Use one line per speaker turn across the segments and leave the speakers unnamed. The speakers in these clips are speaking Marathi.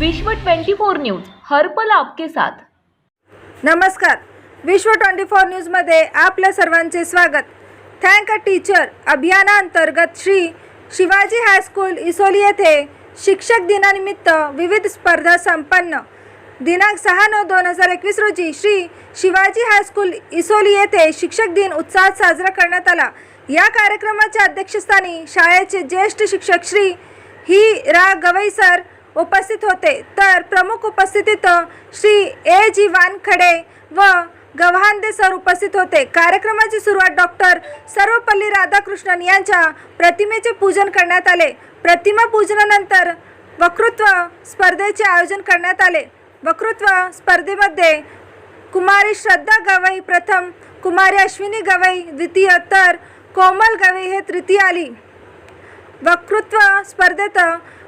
विश्व 24 न्यूज हर्पल आपके साथ.
नमस्कार. विश्व ट्वेंटी फोर न्यूजमध्ये आपल्या सर्वांचे स्वागत. थँक अ टीचर अभियानांतर्गत श्री शिवाजी हायस्कूल इसोली येथे शिक्षक दिनानिमित्त विविध स्पर्धा संपन्न. दिनांक सहा नऊ दोन हजार एकवीस रोजी श्री शिवाजी हायस्कूल इसोली येथे शिक्षक दिन उत्साहात साजरा करण्यात आला. या कार्यक्रमाच्या अध्यक्षस्थानी शाळेचे ज्येष्ठ शिक्षक श्री ही रा गवई सर उपस्थित होते. तर प्रमुख उपस्थितीत श्री ए. जी. वानखडे व गव्हांदे सर उपस्थित होते. कार्यक्रमाची सुरुवात डॉक्टर सर्वपल्ली राधाकृष्णन यांच्या प्रतिमेचे पूजन करण्यात आले. प्रतिमा पूजनानंतर वक्तृत्व स्पर्धेचे आयोजन करण्यात आले. वक्तृत्व स्पर्धेमध्ये कुमारी श्रद्धा गवई प्रथम कुमारी अश्विनी गवई द्वितीय तर कोमल गवई हे तृतीय आली. वक्तृत्व स्पर्धेत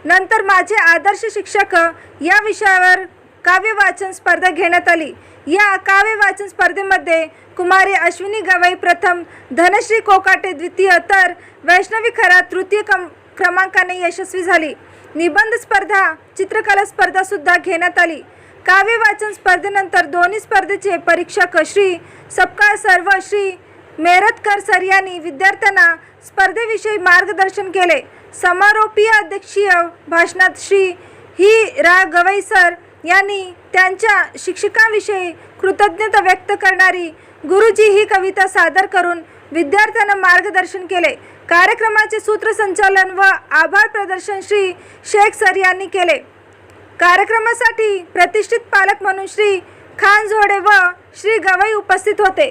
नंतर माझे आदर्श शिक्षक या विषयावर काव्य वाचन स्पर्धा घेण्यात आली. या काव्य वाचन स्पर्धेमध्ये कुमारी अश्विनी गवई प्रथम धनश्री कोकाटे द्वितीय तर वैष्णवी खरा तृतीय कम क्रमांकाने यशस्वी झाली. निबंध स्पर्धा चित्रकला स्पर्धा सुद्धा घेण्यात आली. काव्य वाचन स्पर्धेनंतर दोन्ही स्पर्धेचे परीक्षक श्री सपकाळ सर्व श्री मेरतकर सर यांनी विद्यार्थ्यांना स्पर्धेविषयी मार्गदर्शन केले. समारोपीय अध्यक्षीय भाषणात श्री ही रा. गवई सर यांनी त्यांच्या शिक्षकांविषयी कृतज्ञता व्यक्त करणारी गुरुजी ही कविता सादर करून विद्यार्थ्यांना मार्गदर्शन केले. कार्यक्रमाचे सूत्रसंचालन व आभार प्रदर्शन श्री शेख सर यांनी केले. कार्यक्रमासाठी प्रतिष्ठित पालक म्हणून श्री खान झोडे व श्री गवई उपस्थित होते.